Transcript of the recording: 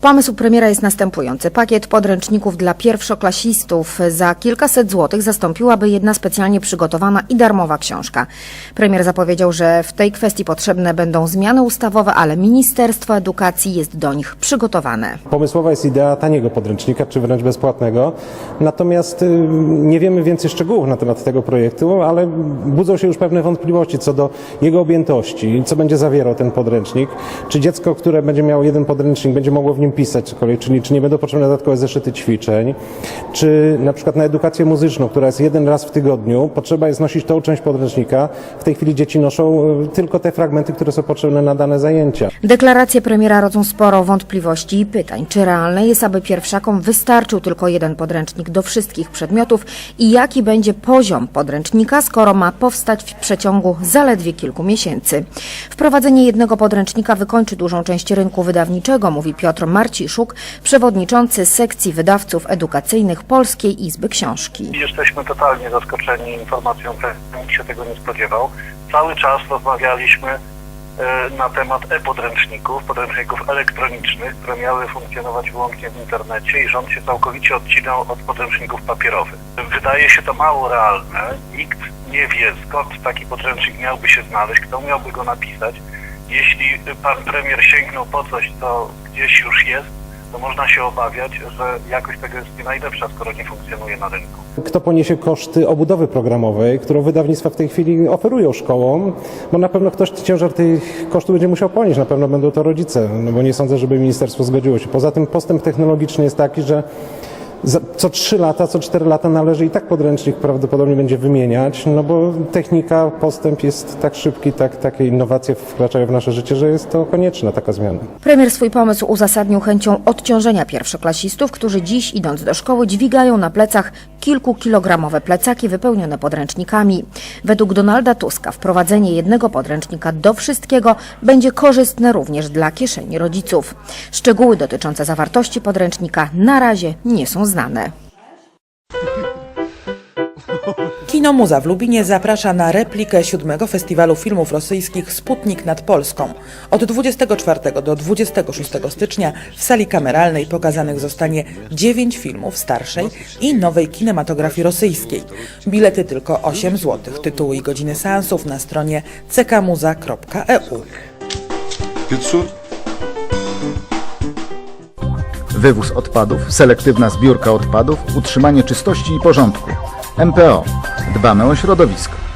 Pomysł premiera jest następujący. Pakiet podręczników dla pierwszoklasistów za kilkaset złotych zastąpiłaby jedna specjalnie przygotowana i darmowa książka. Premier zapowiedział, że w tej kwestii potrzebne będą zmiany ustawowe, ale Ministerstwo Edukacji jest do nich przygotowane. Pomysłowa jest idea taniego podręcznika, czy wręcz bezpłatnego. Natomiast y, nie wiemy więcej szczegółów na temat tego projektu, ale budzą się już pewne wątpliwości co do jego objętości, co będzie zawierał ten podręcznik. Czy dziecko, które będzie miało jeden podręcznik, będzie mogło w nim pisać cokolwiek, czyli czy nie będą potrzebne dodatkowe zeszyty ćwiczeń, czy na przykład na edukację muzyczną, która jest jeden raz w tygodniu, potrzeba jest nosić tą część podręcznika. W tej chwili dzieci noszą y, tylko te fragmenty, które są potrzebne na dane zajęcia. Deklaracje premiera rodzą sporo wątpliwości i pytań. Czy realne jest, aby pierwszakom wystarczył tylko jeden podręcznik do wszystkich przedmiotów i jaki będzie poziom podręcznika, skoro ma powstać w przeciągu zaledwie kilku miesięcy? Wprowadzenie jednego podręcznika wykończy dużą część rynku wydawniczego, mówi Piotr Marciszuk, przewodniczący sekcji wydawców edukacyjnych Polskiej Izby Książki. Jesteśmy totalnie zaskoczeni informacją, nikt się tego nie spodziewał. Cały czas rozmawialiśmy e, na temat e-podręczników, podręczników elektronicznych, które miały funkcjonować wyłącznie w internecie i rząd się całkowicie odcinał od podręczników papierowych. Wydaje się to mało realne. Nikt nie wie, skąd taki podręcznik miałby się znaleźć, kto miałby go napisać. Jeśli pan premier sięgnął po coś, co gdzieś już jest, to można się obawiać, że jakość tego jest nie najlepsza, skoro nie funkcjonuje na rynku. Kto poniesie koszty obudowy programowej, którą wydawnictwa w tej chwili oferują szkołom, bo na pewno ktoś ciężar tych kosztów będzie musiał ponieść, na pewno będą to rodzice, no bo nie sądzę, żeby ministerstwo zgodziło się. Poza tym postęp technologiczny jest taki, że co 3 lata, co 4 lata należy i tak podręcznik prawdopodobnie będzie wymieniać, no bo technika, postęp jest tak szybki, tak, takie innowacje wkraczają w nasze życie, że jest to konieczna taka zmiana. Premier swój pomysł uzasadnił chęcią odciążenia pierwszoklasistów, którzy dziś idąc do szkoły dźwigają na plecach kilkukilogramowe plecaki wypełnione podręcznikami. Według Donalda Tuska wprowadzenie jednego podręcznika do wszystkiego będzie korzystne również dla kieszeni rodziców. Szczegóły dotyczące zawartości podręcznika na razie nie są znane. Kino Muza w Lubinie zaprasza na replikę siódmego Festiwalu Filmów Rosyjskich Sputnik nad Polską. Od 24 do 26 stycznia w sali kameralnej pokazanych zostanie 9 filmów starszej i nowej kinematografii rosyjskiej. Bilety tylko 8 zł. Tytuły i godziny seansów na stronie ckmuza.eu. 500 Wywóz odpadów, selektywna zbiórka odpadów, utrzymanie czystości i porządku. MPO. Dbamy o środowisko.